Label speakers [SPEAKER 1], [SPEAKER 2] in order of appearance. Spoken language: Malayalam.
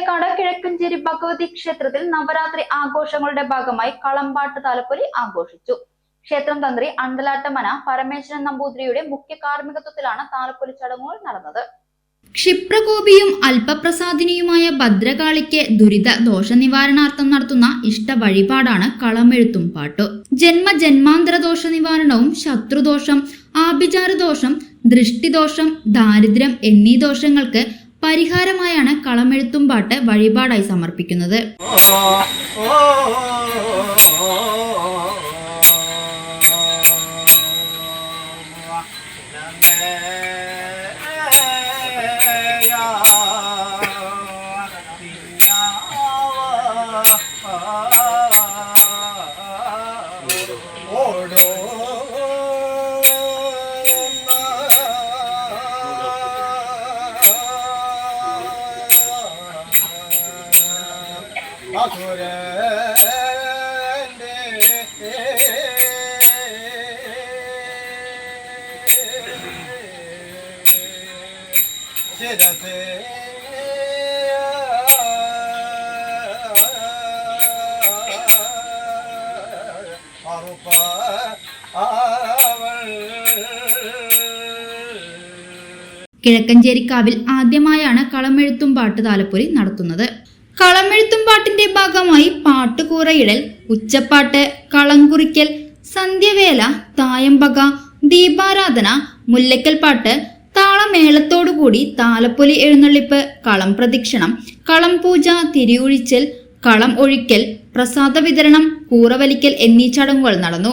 [SPEAKER 1] തേലേക്കാട് കിഴക്കഞ്ചേരി ഭഗവതി ക്ഷേത്രത്തിൽ നവരാത്രി ആഘോഷങ്ങളുടെ ഭാഗമായി കളമ്പാട്ട് താലപ്പൊലി ആഘോഷിച്ചു. ക്ഷേത്രം തന്ത്രി അണ്ടലാട്ടമന പരമേശ്വരൻ നമ്പൂതിരിയുടെ മുഖ്യ കാർമ്മികത്വത്തിലാണ് താലപ്പൊലി ചടങ്ങുകൾ നടന്നത്.
[SPEAKER 2] ക്ഷിപ്രകോപിയും അല്പപ്രസാദിനിയുമായ ഭദ്രകാളിക്ക് ദുരിത ദോഷനിവാരണാർത്ഥം നടത്തുന്ന ഇഷ്ട വഴിപാടാണ് കളമെഴുത്തും പാട്ടു. ജന്മ ജന്മാന്തര ദോഷ നിവാരണവും ശത്രുദോഷം ആഭിചാരദോഷം ദൃഷ്ടിദോഷം ദാരിദ്ര്യം എന്നീ ദോഷങ്ങൾക്ക് പരിഹാരമായാണ് കളമെഴുത്തും പാട്ട് വഴിപാടായി സമർപ്പിക്കുന്നത് കിഴക്കഞ്ചേരിക്കാവിൽ ആദ്യമായാണ് കളമെഴുത്തും പാട്ട് താലപ്പൊലി നടത്തുന്നത്. കളമെഴുത്തും പാട്ടിന്റെ ഭാഗമായി പാട്ടുകൂറയിടൽ ഉച്ചപ്പാട്ട് കളംകുറിക്കൽ സന്ധ്യവേല തായമ്പക ദീപാരാധന മുല്ലക്കൽ പാട്ട് താളമേളത്തോടുകൂടി താലപ്പൊലി എഴുന്നള്ളിപ്പ് കളം പ്രദക്ഷിണം കളം പൂജ തിരിയൊഴിച്ചൽ കളം ഒഴിക്കൽ പ്രസാദ വിതരണം കൂറവലിക്കൽ എന്നീ ചടങ്ങുകൾ നടന്നു.